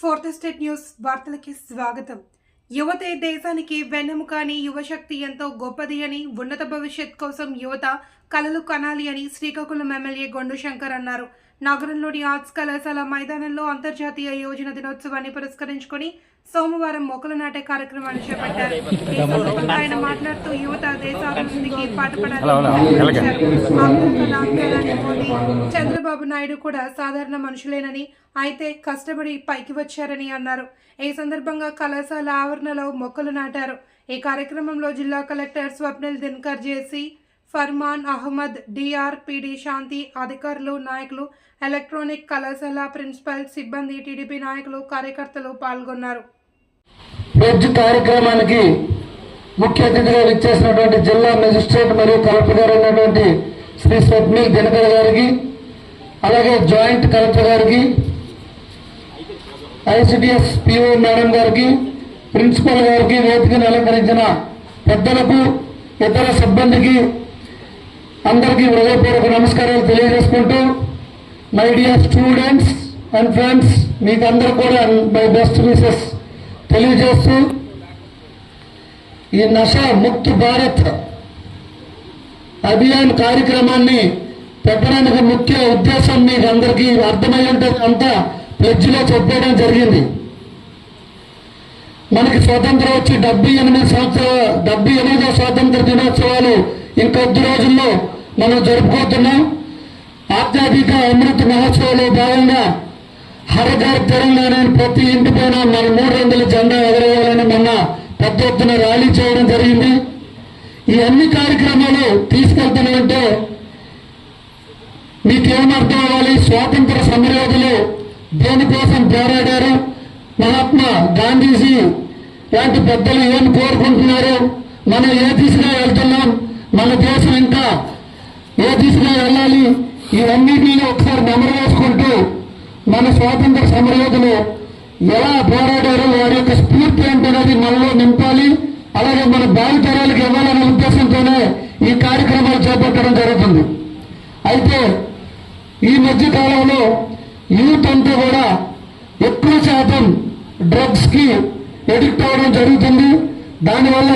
Fourth state news వార్తలకి స్వాగతం. యువతే దేశానికి వెన్నెముక అని యువశక్తి ఎంతో గొప్పది అని ఉన్నత భవిష్యత్ కోసం యువత కలలు కనాలి అని శ్రీకాకుళం ఎమ్మెల్యే గొండు శంకర్ అన్నారు. నగరంలోని ఆర్ట్స్ కళాశాల మైదానంలో అంతర్జాతీయ యోజన దినోత్సవాన్ని పురస్కరించుకొని సోమవారం మొక్కలు నాటే కార్యక్రమాన్ని చేపట్టారు. ఈ సందర్భంగా ఆయన మాట్లాడుతూ యువత దేశ అభివృద్ధికి పాటుపడాలని చంద్రబాబు నాయుడు కూడా సాధారణ మనుషులేనని అయితే కష్టపడి పైకి వచ్చారని అన్నారు. ఈ సందర్భంగా కళాశాల ఆవరణలో మొక్కలు నాటారు. ఈ కార్యక్రమంలో జిల్లా collector Swapnil Dinakar JC Farman Ahmad DRPD Shanti అధికారులు నాయకులు ఎలక్ట్రానిక్ కళాశాల ప్రిన్సిపల్ సిబ్బంది టీడీపీ నాయకులు కార్యకర్తలు పాల్గొన్నారు. బ్రిడ్జ్ కార్యక్రమానికి ముఖ్య అతిథిగా ఇచ్చేసినటువంటి జిల్లా మెజిస్ట్రేట్ మరియు కలెక్టర్ గారు అయినటువంటి శ్రీ స్వప్ని దినకర్ గారికి అలాగే జాయింట్ కలెక్టర్ గారికి ఐసిడిఎస్ పిఓ మేడం గారికి ప్రిన్సిపల్ గారికి వేదికను అలంకరించిన పెద్దలకు ఇతర సిబ్బందికి అందరికీ హృదయపూర్వక నమస్కారాలు తెలియజేసుకుంటూ my dear students and friends మీకు అందరూ కూడా మై బెస్ట్ విషెస్ తెలియజేస్తూ ఈ నష ముక్త్ భారత్ అభియాన్ కార్యక్రమాన్ని పెట్టడానికి ముఖ్య ఉద్దేశం మీకు అందరికీ అర్థమై ఉంటుంది అంతా ప్లెడ్జ్లో చెప్పేయడం జరిగింది. మనకి స్వాతంత్రం వచ్చి డెబ్బై ఎనిమిది సంవత్సరాల డెబ్బై ఎనిమిదో స్వాతంత్ర దినోత్సవాలు ఇంకొద్ది రోజుల్లో మనం జరుపుకుంటున్నాం ఆధ్యాత్మిక అమృత మహోత్సవంలో భాగంగా హర ఘర్ తెలంగాణ ప్రతి ఇంటి పైన మన మూడు వందల జెండా ఎగరేయాలని మొన్న పెద్ద ఎత్తున ర్యాలీ చేయడం జరిగింది. ఈ అన్ని కార్యక్రమాలు తీసుకెళ్తున్నామంటే మీకేమర్థం అవ్వాలి? స్వాతంత్ర సమరయోధులు దేనికోసం పోరాడారు? మహాత్మా గాంధీజీ లాంటి పెద్దలు ఏం కోరుకుంటున్నారు? మనం ఏ దిశగా వెళ్తున్నాం దేశం ఇంకా ఏ దిశగా వెళ్ళాలి? ఇవన్నిటిని ఒకసారి నెమరు వేసుకుంటూ మన స్వాతంత్ర సమరయోధులు ఎలా పోరాడారో వారి యొక్క స్ఫూర్తి ఏంటనేది మనలో నింపాలి. అలాగే మన భావితరాలకు ఇవ్వాలనే ఉద్దేశంతోనే ఈ కార్యక్రమాలు చేపట్టడం జరుగుతుంది. అయితే ఈ మధ్య కాలంలో యూత్ అంతా కూడా ఎక్కువ శాతం డ్రగ్స్కి ఎడిక్ట్ అవ్వడం జరుగుతుంది. దానివల్ల